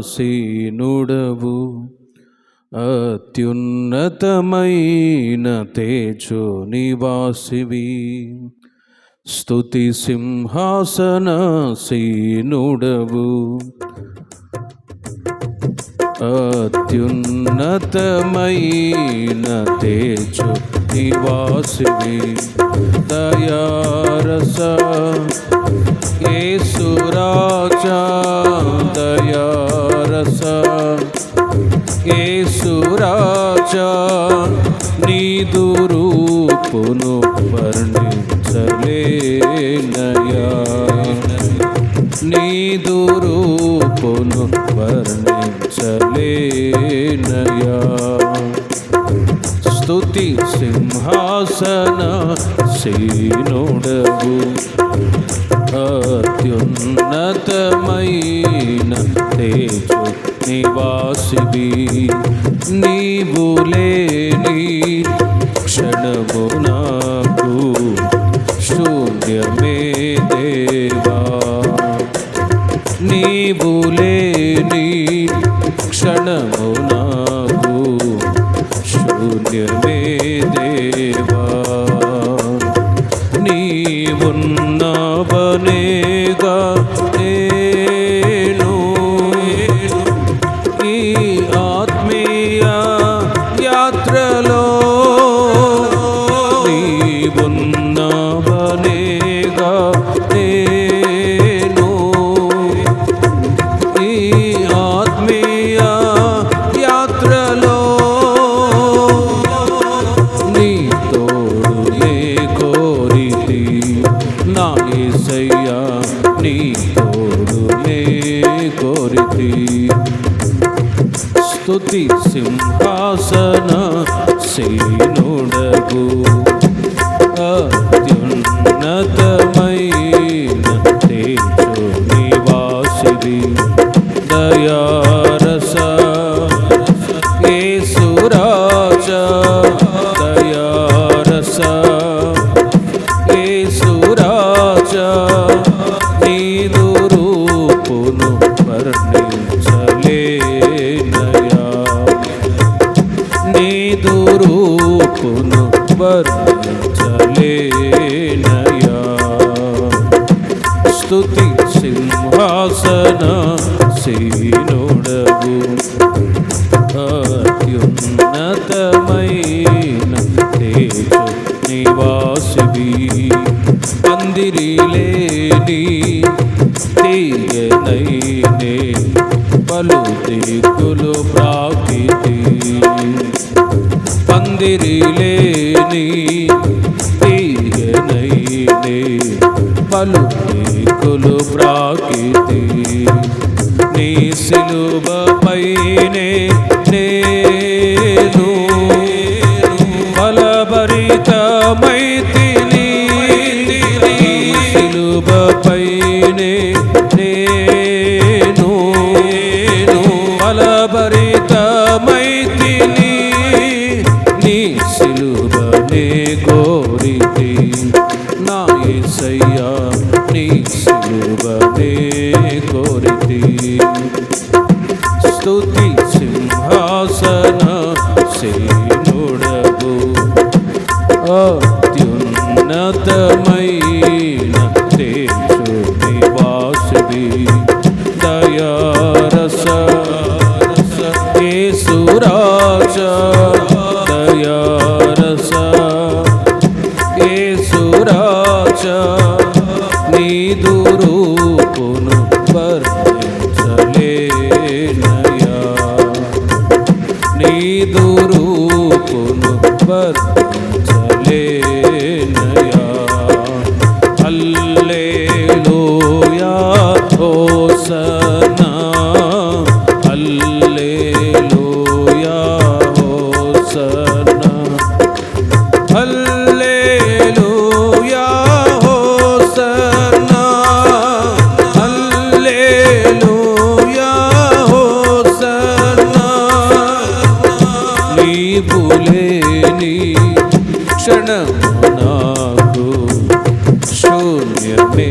సీనుడవు అత్యున్నతమైన తేజో నివాసివి. స్తుతి సింహాసన సీనుడవు అత్యున్నతమైన తేజో నివాసివి. దయారస ఏసురాజా దయారస. ఏసురాజా నీదు రూపును వర్ణించలేనయా. నీదు రూపును వర్ణించలేనయా. స్తుతి సింహాసన సీనుడవు అత్యున్నతమైన తేజు నివాసివి. నీవు లేని క్షణము నాకు శూన్యమే దేవా. నీవు లేని క్షణము నాకు శూన్యమే దేవా. ఏసయ్యా నీ తోడు కోరితి. స్తుతి సింహాసన సేనుడగు. అత్యున్నతమైన తేజో నివాసివి. దయారస ఏసురాజా దయారస ఏసురాజా స్తుతి సింహాసన సీనుడవు అత్యున్నతమైన తేజు నివాసివి. పందిరిలేని తీయనైనే పలు దిక్కులు ప్రాకితి. పందిరిలేని తీయనైనే పలు దిక్కులు ప్రాకితి. నీ సిలువపైనే నేను బలభరితమైతిని. నీ సిలువపైనే నేను కోరితి స్తుతి సింహాసన సేనుడవు అత్యున్నతమైన తేజు నివాసివి దయారస ఏసురాజా దయారస నీదు రూపును వర్ణించలేనయా నీవు లేని క్షణము నాకు శూన్యమే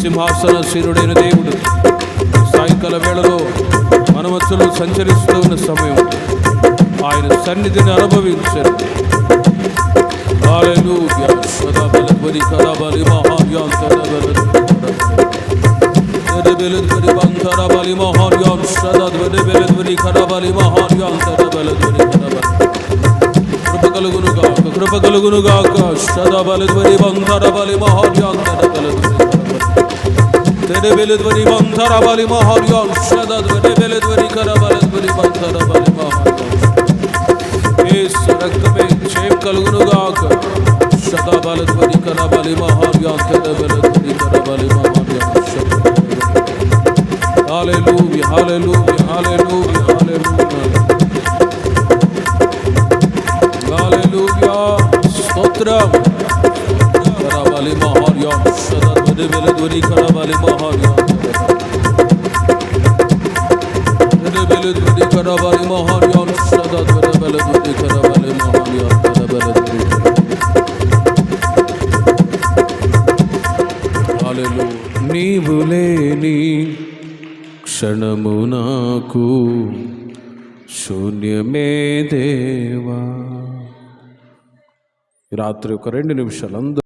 సింహాసన. శిరుడైన దేవుడు. సాయంకాల వేళలో మనమత్తులు సంచరిస్తూ సమయం ఆయన సన్నిధిని అనుభవించరు హల్లెలూయా సదా బలబలి కరబలి మహాయాన్ బంధర బలి మహాయాన్ బలి Tere belet veri bam tarabali mahar yol Şadad veri belet veri karabalet veri bam tarabali mahar yol Es rakt mein çev kalgunu gaak Şada balet veri karabali mahar yol Tere belet veri karabali mahar yol Şadad Hallelujah, hallelujah, hallelujah, hallelujah Hallelujah, stotram సదద్వని వెలద్వని కరబలి మహార్యాం వెలద్వని కరబలి మహార్యాం సదద్వని వెలద్వని నీవు లేని క్షణము నాకు శూన్యమే దేవా. రాత్రి ఒక రెండు నిమిషాలు అందరూ